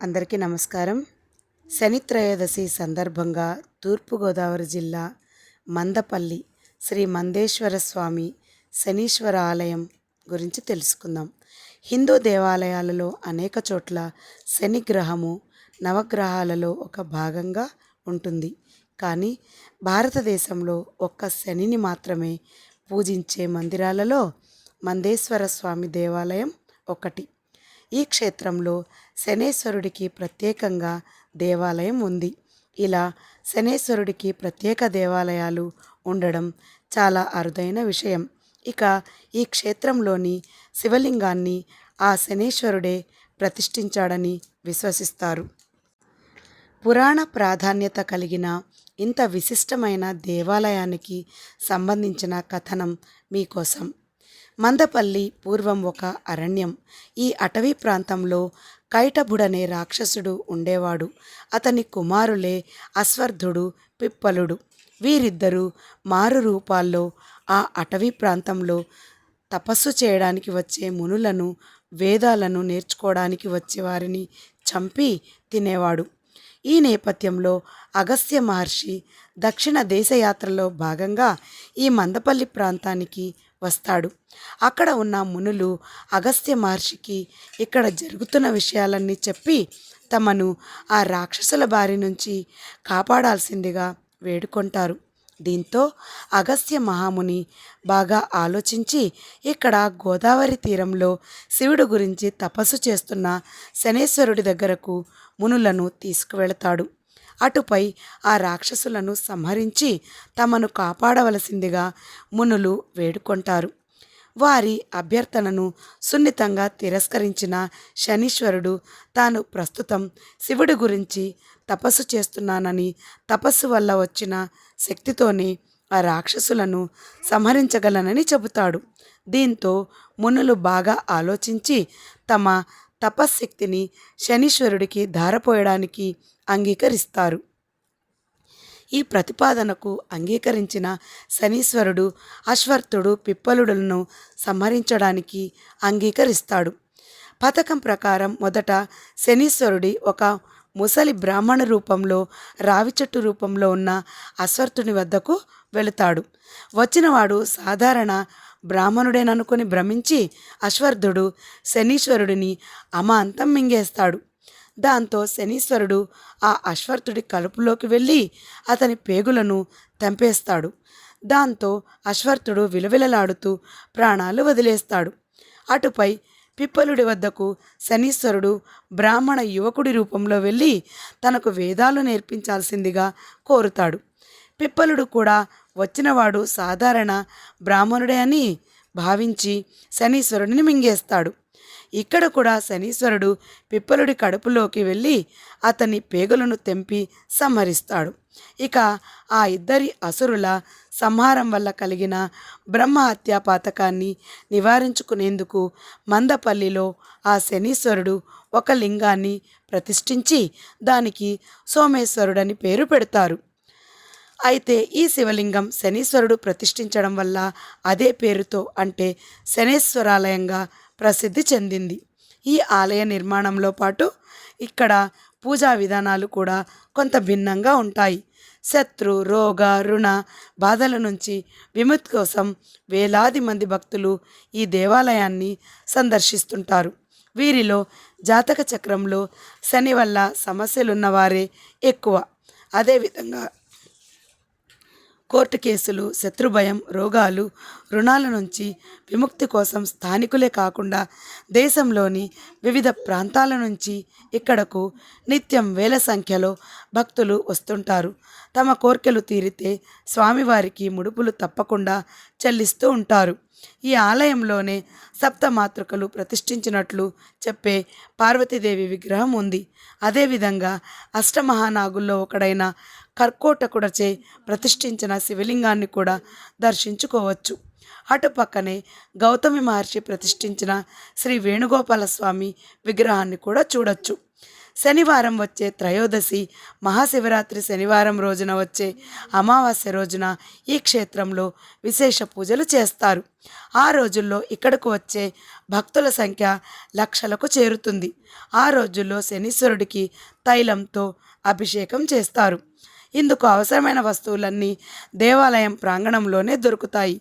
అందరికీ నమస్కారం. శని త్రయోదశి సందర్భంగా తూర్పుగోదావరి జిల్లా మందపల్లి శ్రీ మందేశ్వర స్వామి శనీశ్వర ఆలయం గురించి తెలుసుకుందాం. హిందూ దేవాలయాలలో అనేక చోట్ల శని గ్రహము నవగ్రహాలలో ఒక భాగంగా ఉంటుంది. కానీ భారతదేశంలో ఒక్క శనిని మాత్రమే పూజించే మందిరాలలో మందేశ్వర స్వామి దేవాలయం ఒకటి. ఈ క్షేత్రంలో శనేశ్వరుడికి ప్రత్యేకంగా దేవాలయం ఉంది. ఇలా శనేశ్వరుడికి ప్రత్యేక దేవాలయాలు ఉండడం చాలా అరుదైన విషయం. ఇక ఈ క్షేత్రంలోని శివలింగాన్ని ఆ శనేశ్వరుడే ప్రతిష్ఠించాడని విశ్వసిస్తారు. పురాణ ప్రాధాన్యత కలిగిన ఇంత విశిష్టమైన దేవాలయానికి సంబంధించిన కథనం మీకోసం. మందపల్లి పూర్వం ఒక అరణ్యం. ఈ అటవీ ప్రాంతంలో కైటభుడనే రాక్షసుడు ఉండేవాడు. అతని కుమారులే అశ్వర్ధుడు పిప్పలుడు. వీరిద్దరూ మారు రూపాల్లో ఆ అటవీ ప్రాంతంలో తపస్సు చేయడానికి వచ్చే మునులను వేదాలను నేర్చుకోవడానికి వచ్చేవారిని చంపి తినేవాడు. ఈ నేపథ్యంలో అగస్త్య మహర్షి దక్షిణ దేశయాత్రలో భాగంగా ఈ మందపల్లి ప్రాంతానికి వస్తాడు. అక్కడ ఉన్న మునులు అగస్త్య మహర్షికి ఇక్కడ జరుగుతున్న విషయాలన్నీ చెప్పి తమను ఆ రాక్షసుల బారి నుంచి కాపాడాల్సిందిగా వేడుకుంటారు. దీంతో అగస్త్య మహాముని బాగా ఆలోచించి ఇక్కడ గోదావరి తీరంలో శివుడు గురించి తపస్సు చేస్తున్న శనేశ్వరుడి దగ్గరకు మునులను తీసుకువెళతాడు. అటుపై ఆ రాక్షసులను సంహరించి తమను కాపాడవలసిందిగా మునులు వేడుకొంటారు. వారి అభ్యర్థనను సున్నితంగా తిరస్కరించిన శనీశ్వరుడు తాను ప్రస్తుతం శివుడి గురించి తపస్సు చేస్తున్నానని తపస్సు వల్ల వచ్చిన శక్తితోనే ఆ రాక్షసులను సంహరించగలనని చెబుతాడు. దీంతో మునులు బాగా ఆలోచించి తమ తపశ్శక్తిని శనీశ్వరుడికి ధారపోయడానికి అంగీకరిస్తారు. ఈ ప్రతిపాదనకు అంగీకరించిన శనీశ్వరుడు అశ్వర్థుడు పిప్పలుడులను సంహరించడానికి అంగీకరిస్తాడు. పథకం ప్రకారం మొదట శనీశ్వరుడి ఒక ముసలి బ్రాహ్మణ రూపంలో రావి చెట్టు రూపంలో ఉన్న అశ్వర్థుని వద్దకు వెళుతాడు. వచ్చినవాడు సాధారణ బ్రాహ్మణుడేననుకుని భ్రమించి అశ్వర్థుడు శనీశ్వరుడిని అమాంతం మింగేస్తాడు. దాంతో శనీశ్వరుడు ఆ అశ్వర్థుడి కలుపులోకి వెళ్ళి అతని పేగులను తెంపేస్తాడు. దాంతో అశ్వర్థుడు విలవిలలాడుతూ ప్రాణాలు వదిలేస్తాడు. అటుపై పిప్పలుడి వద్దకు శనీశ్వరుడు బ్రాహ్మణ యువకుడి రూపంలో వెళ్ళి తనకు వేదాలు నేర్పించాల్సిందిగా కోరుతాడు. పిప్పలుడు కూడా వచ్చినవాడు సాధారణ బ్రాహ్మణుడే అని భావించి శనీశ్వరుడిని మింగేస్తాడు. ఇక్కడ కూడా శనీశ్వరుడు పిప్పలుడి కడుపులోకి వెళ్ళి అతని పేగులను తెంపి సంహరిస్తాడు. ఇక ఆ ఇద్దరి అసురుల సంహారం వల్ల కలిగిన బ్రహ్మహత్యా పాతకాన్ని నివారించుకునేందుకు మందపల్లిలో ఆ శనీశ్వరుడు ఒక లింగాన్ని ప్రతిష్ఠించి దానికి సోమేశ్వరుడని పేరు పెడతారు. అయితే ఈ శివలింగం శనీశ్వరుడు ప్రతిష్ఠించడం వల్ల అదే పేరుతో అంటే శనేశ్వరాలయంగా ప్రసిద్ధి చెందింది. ఈ ఆలయ నిర్మాణంలో పాటు ఇక్కడ పూజా విధానాలు కూడా కొంత భిన్నంగా ఉంటాయి. శత్రు రోగ రుణ బాధల నుంచి విముక్తి కోసం వేలాది మంది భక్తులు ఈ దేవాలయాన్ని సందర్శిస్తుంటారు. వీరిలో జాతక చక్రంలో శని వల్ల సమస్యలున్నవారే ఎక్కువ. అదేవిధంగా కోర్టు కేసులు శత్రుభయం రోగాలు రుణాల నుంచి విముక్తి కోసం స్థానికులే కాకుండా దేశంలోని వివిధ ప్రాంతాల నుంచి ఇక్కడకు నిత్యం వేల సంఖ్యలో భక్తులు వస్తుంటారు. తమ కోర్కెలు తీరితే స్వామివారికి ముడుపులు తప్పకుండా చెల్లిస్తూ ఉంటారు. ఈ ఆలయంలోనే సప్తమాతృకలు ప్రతిష్ఠించినట్లు చెప్పే పార్వతీదేవి విగ్రహం ఉంది. అదేవిధంగా అష్టమహానాగుల్లో ఒకడైన కర్కోటకుడచే ప్రతిష్ఠించిన శివలింగాన్ని కూడా దర్శించుకోవచ్చు. అటుపక్కనే గౌతమి మహర్షి ప్రతిష్ఠించిన శ్రీ వేణుగోపాల స్వామి విగ్రహాన్ని కూడా చూడొచ్చు. శనివారం వచ్చే త్రయోదశి మహాశివరాత్రి శనివారం రోజున వచ్చే అమావాస్య రోజున ఈ క్షేత్రంలో విశేష పూజలు చేస్తారు. ఆ రోజుల్లో ఇక్కడకు వచ్చే భక్తుల సంఖ్య లక్షలకు చేరుతుంది. ఆ రోజుల్లో శనీశ్వరుడికి తైలంతో అభిషేకం చేస్తారు. ఇందుకు అవసరమైన వస్తువులన్నీ దేవాలయం ప్రాంగణంలోనే దొరుకుతాయి.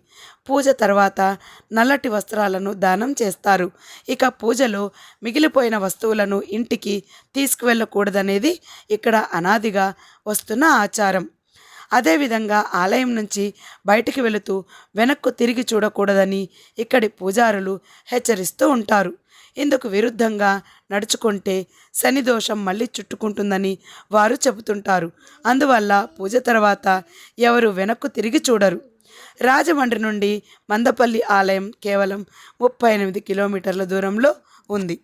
పూజ తర్వాత నల్లటి వస్త్రాలను దానం చేస్తారు. ఇక పూజలో మిగిలిపోయిన వస్తువులను ఇంటికి తీసుకువెళ్ళకూడదనేది ఇక్కడ అనాదిగా వస్తున్న ఆచారం. అదేవిధంగా ఆలయం నుంచి బయటికి వెళుతూ వెనక్కు తిరిగి చూడకూడదని ఇక్కడి పూజారులు హెచ్చరిస్తూ ఉంటారు. ఇందుకు విరుద్ధంగా నడుచుకుంటే శని దోషం మళ్ళీ చుట్టుకుంటుందని వారు చెబుతుంటారు. అందువల్ల పూజ తర్వాత ఎవరు వెనక్కు తిరిగి చూడరు. రాజమండ్రి నుండి మందపల్లి ఆలయం కేవలం ముప్పై ఎనిమిది కిలోమీటర్ల దూరంలో ఉంది.